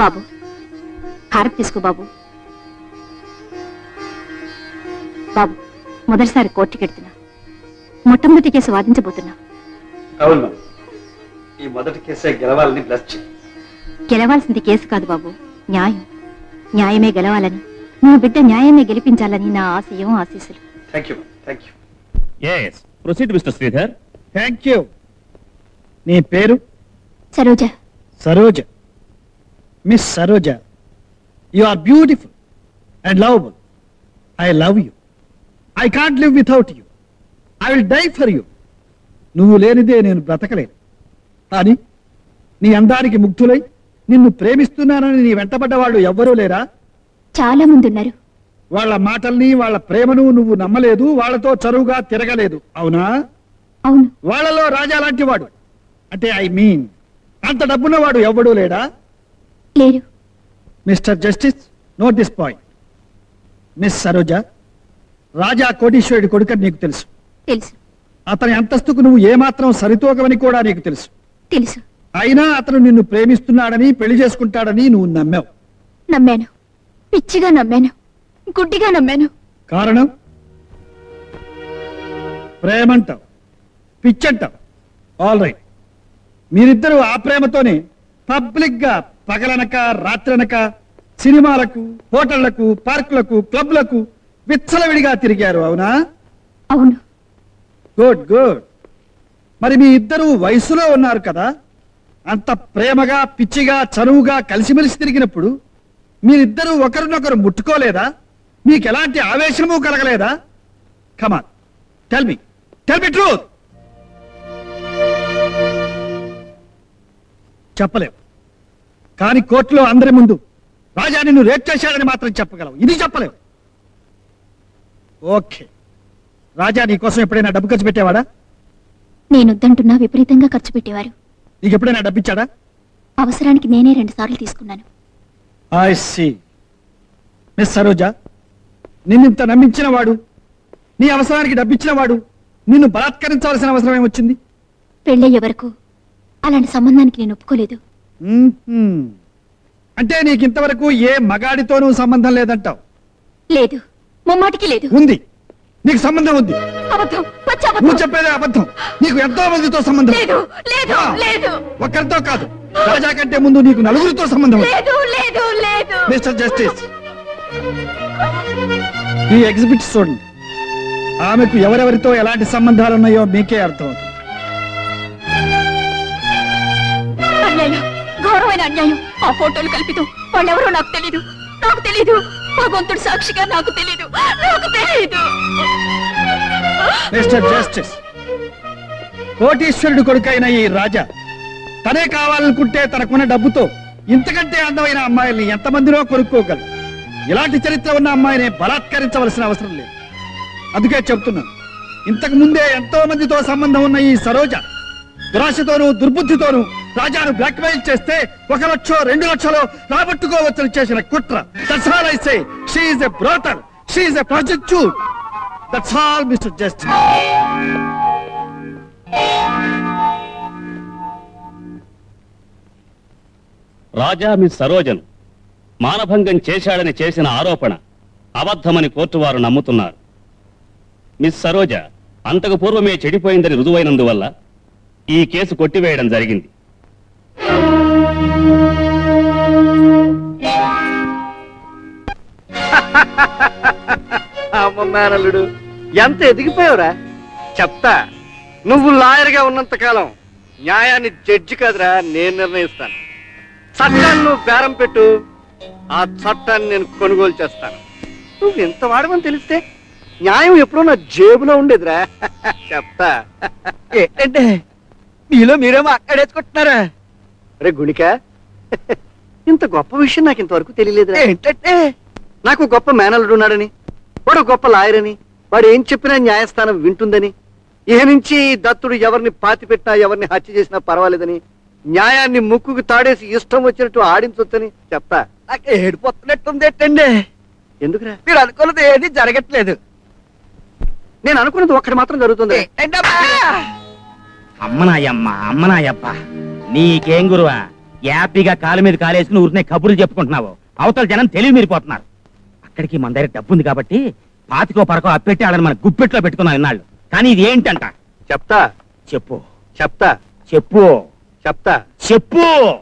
బాబు హారతి తీసుకో బాబు. బాబు మొదటిసారి కోర్టుకి వెళ్తున్నా మొట్టమొదటి కేసు వాదించబోతున్నా. అవును ఈ మొదటి కేసే గెలవాలని బ్లస్ గెలవాల్సింది కేసు కాదు బాబు న్యాయం. న్యాయమే గెలవాలని నా బిడ్డ న్యాయమే గెలిపించాలని నా ఆశయం ఆశీస్సులు. Thank you thank you yes proceed mister Sridhar thank you నీ పేరు? Saroja. Saroja. Miss Saroja you are beautiful and lovable I love you I can't live without you I will die for you నువ్వు లేనిదే నేను బ్రతకలేను కానీ నీ అందానికి ముగ్ధులై నిన్ను ప్రేమిస్తున్నానని నీ వెంటబడ్డ వాళ్ళు ఎవ్వరూ లేరా? చాలా మంది ఉన్నారు. వాళ్ళ మాటల్ని వాళ్ళ ప్రేమను నువ్వు నమ్మలేదు వాళ్ళతో చరువుగా తిరగలేదు. అవునా? అవును. వాళ్ళలో రాజా లాంటి వాడు. అంటే ఐ మీన్ అంత డబ్బున్నవాడు ఎవ్వడూ లేడా? లేరు mister justice note this point. Miss Saroja Raja కోటీశ్వరుడి కొడుకని నీకు తెలుసు. తెలుసు. అతని అంతస్తుకు నువ్వు ఏమాత్రం సరితూగవని కూడా నీకు తెలుసు. తెలుసు. అయినా అతను నిన్ను ప్రేమిస్తున్నాడని పెళ్ళి చేసుకుంటాడని నువ్వు నమ్మావు. నమ్మాను. పిచ్చిగా నమ్మాను. గుడ్డిగా నమ్మాను. కారణం? ప్రేమంటావు. పిచ్చంటావు. ఆల్ రైట్ మీరిద్దరూ ఆ ప్రేమతోనే పబ్లిక్గా పగలనక రాత్రనక సినిమాలకు హోటళ్ళకు పార్కులకు క్లబ్లకు విచ్చలవిడిగా తిరిగారు అవునా? అవును. Good good. మరి మీ ఇద్దరు వయసులో ఉన్నారు కదా? అంత ప్రేమగా పిచ్చిగా చనువుగా కలిసిమెలిసి తిరిగినప్పుడు మీరిద్దరూ ఒకరినొకరు ముట్టుకోలేదా? మీకు ఎలాంటి ఆవేశము కలగలేదా? Come on tell me tell me truth చెప్పలేవు. కానీ కోర్టులో అందరి ముందు రాజా నిన్ను రేప్ చేశాడని మాత్రం చెప్పగలవు. ఇది చెప్పలేవు. ఓకే. రాజా నీ కోసం ఎప్పుడైనా డబ్బు ఖర్చు పెట్టేవాడా? నేనొద్దంటున్నా విపరీతంగా ఖర్చు పెట్టేవారు. నీకు ఎప్పుడైనా డబ్బు ఇచ్చాడా? అవసరానికి నేనే రెండు సార్లు తీసుకున్నాను. ఐ సి మిస్ సరోజ నిన్నింత నమ్మించిన వాడు నీ అవసరానికి డబ్బిచ్చిన వాడు నిన్ను బలాత్కరించవలసిన అవసరం ఏమొచ్చింది? పెళ్ళయ్యే వరకు అలాంటి సంబంధానికి నేను ఒప్పుకోలేదు. అంటే నీకు ఇంతవరకు ఏ మగాడితోనూ సంబంధం లేదంటావు. లేదు. ముమ్మాటికి లేదు. ఉంది. నీకు సంబంధం ఉంది. నువ్వు చెప్పేదే అబద్ధం. నీకు ఎంతో మందితో సంబంధం ఒక్కరితో కాదు. రాజా కంటే ముందు నీకు నలుగురితో సంబంధం మిస్టర్ జస్టిస్ ఈ ఎగ్జిబిట్ చూడండి. ఆమెకు ఎవరెవరితో ఎలాంటి సంబంధాలు ఉన్నాయో మీకే అర్థమవుతుంది. ఘోరమైన అన్యాయం. ఆ ఫోటోలు కల్పితం వాళ్ళెవరో నాకు తెలీదు. నాకు తెలీదు. భగవంతుడు సాక్షిగా నాకు తెలీదు. నాకు తెలీదు. మిస్టర్ జస్టిస్ కోటీశ్వరుడు కొడుకైన ఈ రాజా తనే కావాలనుకుంటే తనకున్న డబ్బుతో ఇంతకంటే అందమైన అమ్మాయిల్ని ఎంతమందినో కొనుక్కోగలరు ఇలాంటి చరిత్ర ఉన్న అమ్మాయిని బలాత్కరించవలసిన అవసరం లేదు. అందుకే చెప్తున్నాను. ఇంతకు ముందే ఎంతో మందితో సంబంధం ఉన్న ఈ సరోజ దురాశతోనూ దుర్బుద్ధితోనూ రాజాను బ్లాక్మెయిల్ చేస్తే ఒక లక్ష రెండు లక్షలు రాబట్టుకోవచ్చని చేసిన కుట్ర. That's all I say she a brother she a prostitute that's all mister justice Raja miss సరోజను మానభంగం చేశాడని చేసిన ఆరోపణ అబద్ధమని కోర్టు వారు నమ్ముతున్నారు. మిస్ సరోజ అంతకు పూర్వమే చెడిపోయిందని రుజువైనందువల్ల ఈ కేసు కొట్టివేయడం జరిగింది. అమ్మ మేనల్లుడు ఎంత ఎదిగిపోయావురా? చెప్తా నువ్వు లాయర్గా ఉన్నంత కాలం న్యాయాన్ని జడ్జి కాదురా నేను నిర్ణయిస్తాను. చట్టాన్ని నువ్వు బేరం పెట్టు ఆ చట్టాన్ని నేను కొనుగోలు చేస్తాను. నువ్వు ఎంత వాడమని తెలిస్తే న్యాయం ఎప్పుడో నా జేబులో ఉండేదిరా. చెప్తా. ఏంటంటే మీలో మీరేమో అక్కడేసుకుంటున్నారా రే గుణిక. ఇంత గొప్ప విషయం నాకు ఇంతవరకు తెలియలేదురా. ఏంటంటే? నాకు గొప్ప మేనల్లుడు ఉన్నాడని వాడు గొప్ప లాయర్ అని వాడు ఏం చెప్పినా న్యాయస్థానం వింటుందని ఇహ నుంచి దత్తుడు ఎవరిని పాతి పెట్టినా ఎవరిని హత్య చేసినా పర్వాలేదని న్యాయాన్ని ముక్కుకు తాడేసి ఇష్టం వచ్చినట్టు ఆడించొచ్చని చెప్తా. నాకు ఏడిపోతున్నట్టుంది ఏంటండి? ఎందుకురా? మీరు అనుకున్నది ఏది జరగట్లేదు. నేను అనుకున్నది ఒక్కటి మాత్రం జరుగుతుంది. అమ్మనాయమ్మ అమ్మనాయప్ప. నీకేం గురువా? యాపీగా కాలు మీద కాలేసుకుని ఊరినే కబుర్లు చెప్పుకుంటున్నావు. అవతల జనం తెలివి మీరిపోతున్నారు. అక్కడికి మన దగ్గర డబ్బు ఉంది కాబట్టి పాతికో పరకో అప్పెట్టి వాళ్ళని మన గుప్పెట్లో పెట్టుకున్నాం ఇన్నాళ్ళు. కానీ ఇది ఏంటంట? చెప్తా. చెప్పు. చెప్తా. చెప్పు. చెప్తా. చెప్పు.